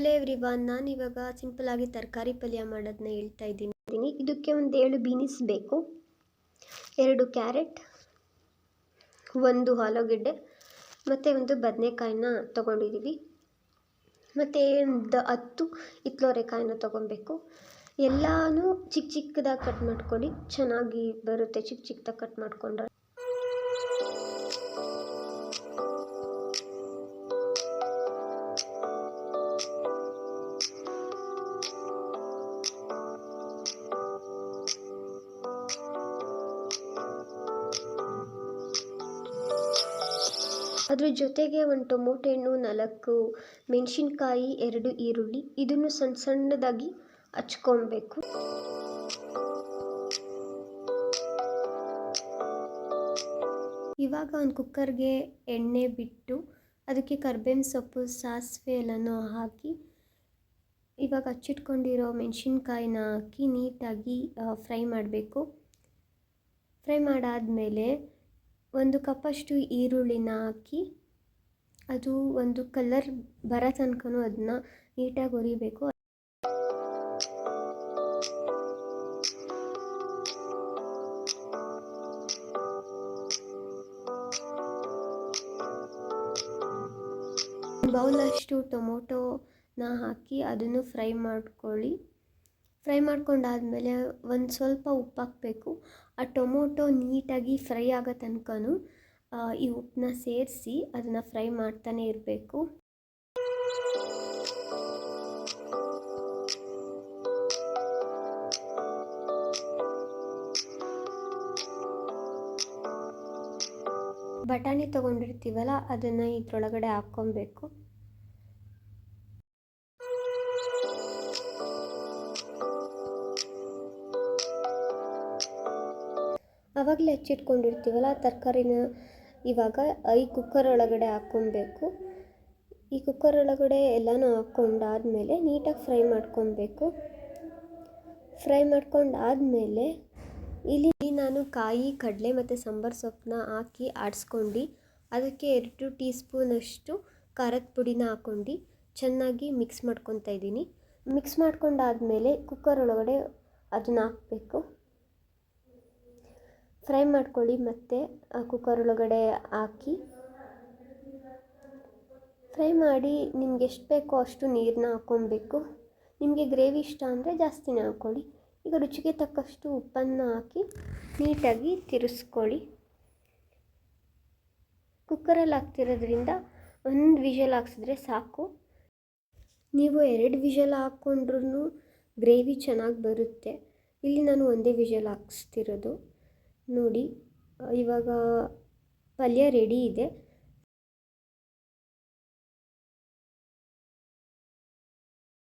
Hello everyone ನಾನು ಇವಾಗ ಸಿಂಪಲ್ಲಾಗಿ ತರಕಾರಿ ಪಲ್ಯ ಮಾಡೋದನ್ನ ಹೇಳ್ತಾ ಇದ್ದೀನಿ. ಇದಕ್ಕೆ ಒಂದು ಏಳು ಬೀನಿಸ್ ಬೇಕು. ಎರಡು ಕ್ಯಾರೆಟ್ ಒಂದು ಆಲೂಗೆಡ್ಡೆ, ಮತ್ತು ಒಂದು ಬದನೆಕಾಯಿನ ತೊಗೊಂಡಿದ್ದೀವಿ ಮತ್ತು ಒಂದು ಹತ್ತು ಹಿತ್ಲೋರೆಕಾಯಿನ ತೊಗೊಬೇಕು. ಎಲ್ಲನೂ ಚಿಕ್ಕ ಚಿಕ್ಕದಾಗಿ ಕಟ್ ಮಾಡ್ಕೊಳ್ಳಿ. ಚೆನ್ನಾಗಿ ಬರುತ್ತೆ ಚಿಕ್ಕ ಚಿಕ್ಕದಾಗಿ ಕಟ್ ಮಾಡಿಕೊಂಡ್ರೆ. ಅದ್ರ ಜೊತೆಗೆ ಒಂದು ಟೊಮೊಟೊ ಹಣ್ಣು, ನಾಲ್ಕು ಮೆಣಸಿನ್ಕಾಯಿ, ಎರಡು ಈರುಳ್ಳಿ, ಇದನ್ನು ಸಣ್ಣ ಸಣ್ಣದಾಗಿ ಹಚ್ಕೊಬೇಕು. ಇವಾಗ ಒಂದು ಕುಕ್ಕರ್ಗೆ ಎಣ್ಣೆ ಬಿಟ್ಟು ಅದಕ್ಕೆ ಕರ್ಬೇವಿನ ಸೊಪ್ಪು, ಸಾಸಿವೆ ಎಲ್ಲನೂ ಹಾಕಿ ಇವಾಗ ಹಚ್ಚಿಟ್ಕೊಂಡಿರೋ ಮೆಣಸಿನ್ಕಾಯಿನ ಹಾಕಿ ನೀಟಾಗಿ ಫ್ರೈ ಮಾಡಬೇಕು. ಫ್ರೈ ಮಾಡಾದಮೇಲೆ ಒಂದು ಕಪ್ಪಷ್ಟು ಈರುಳ್ಳಿನ ಹಾಕಿ, ಅದು ಒಂದು ಕಲರ್ ಬರೋ ತನಕನೂ ಅದನ್ನ ನೀಟಾಗಿ ಹುರಿಬೇಕು. ಬೌಲಷ್ಟು ಟೊಮೊಟೊನ ಹಾಕಿ ಅದನ್ನು ಫ್ರೈ ಮಾಡ್ಕೊಳ್ಳಿ. ಫ್ರೈ ಮಾಡ್ಕೊಂಡಾದಮೇಲೆ ಒಂದು ಸ್ವಲ್ಪ ಉಪ್ಪು ಹಾಕಬೇಕು ಆ ಟೊಮೊಟೊ ನೀಟಾಗಿ ಫ್ರೈ ಆಗೋ ತನಕನೂ ಈ ಉಪ್ಪನ್ನ ಸೇರಿಸಿ ಅದನ್ನು ಫ್ರೈ ಮಾಡ್ತಾನೆ ಇರಬೇಕು. ಬಟಾಣಿ ತೊಗೊಂಡಿರ್ತೀವಲ್ಲ, ಅದನ್ನು ಇದ್ರೊಳಗಡೆ ಹಾಕ್ಕೊಬೇಕು. ಆವಾಗಲೇ ಹೆಚ್ಚಿಟ್ಕೊಂಡಿರ್ತೀವಲ್ಲ ತರಕಾರಿನ ಇವಾಗ ಈ ಕುಕ್ಕರ್ ಒಳಗಡೆ ಹಾಕ್ಕೊಬೇಕು. ಈ ಕುಕ್ಕರ್ ಒಳಗಡೆ ಎಲ್ಲನೂ ಹಾಕ್ಕೊಂಡಾದ್ಮೇಲೆ ನೀಟಾಗಿ ಫ್ರೈ ಮಾಡ್ಕೊಬೇಕು. ಫ್ರೈ ಮಾಡ್ಕೊಂಡಾದ್ಮೇಲೆ ಇಲ್ಲಿ ನಾನು ಕಾಯಿ, ಕಡಲೆ ಮತ್ತು ಸಾಂಬಾರು ಸೊಪ್ಪನ್ನ ಹಾಕಿ ಆಡಿಸ್ಕೊಂಡು ಅದಕ್ಕೆ ಎರಡು ಟೀ ಸ್ಪೂನಷ್ಟು ಖಾರದ ಪುಡಿನ ಹಾಕ್ಕೊಂಡು ಚೆನ್ನಾಗಿ ಮಿಕ್ಸ್ ಮಾಡ್ಕೊತಾ ಇದ್ದೀನಿ. ಮಿಕ್ಸ್ ಮಾಡ್ಕೊಂಡಾದ್ಮೇಲೆ ಕುಕ್ಕರ್ ಒಳಗಡೆ ಅದನ್ನ ಹಾಕಬೇಕು. ಫ್ರೈ ಮಾಡ್ಕೊಳ್ಳಿ ಮತ್ತು ಕುಕ್ಕರ್ ಒಳಗಡೆ ಹಾಕಿ. ಫ್ರೈ ಮಾಡಿ ನಿಮ್ಗೆ ಎಷ್ಟು ಬೇಕೋ ಅಷ್ಟು ನೀರನ್ನ ಹಾಕ್ಕೊಬೇಕು. ನಿಮಗೆ ಗ್ರೇವಿ ಇಷ್ಟ ಅಂದರೆ ಜಾಸ್ತಿನೇ ಹಾಕ್ಕೊಳ್ಳಿ. ಈಗ ರುಚಿಗೆ ತಕ್ಕಷ್ಟು ಉಪ್ಪನ್ನು ಹಾಕಿ ನೀಟಾಗಿ ತಿರುಸ್ಕೊಳ್ಳಿ. ಕುಕ್ಕರಲ್ಲಿ ಹಾಕ್ತಿರೋದ್ರಿಂದ ಒಂದು ವಿಷಲ್ ಹಾಕ್ಸಿದ್ರೆ ಸಾಕು. ನೀವು ಎರಡು ವಿಷಲ್ ಹಾಕ್ಕೊಂಡ್ರೂ ಗ್ರೇವಿ ಚೆನ್ನಾಗಿ ಬರುತ್ತೆ. ಇಲ್ಲಿ ನಾನು ಒಂದೇ ವಿಷಲ್ ಹಾಕ್ಸ್ತಿರೋದು. ನೋಡಿ ಇವಾಗ ಪಲ್ಯ ರೆಡಿ ಇದೆ.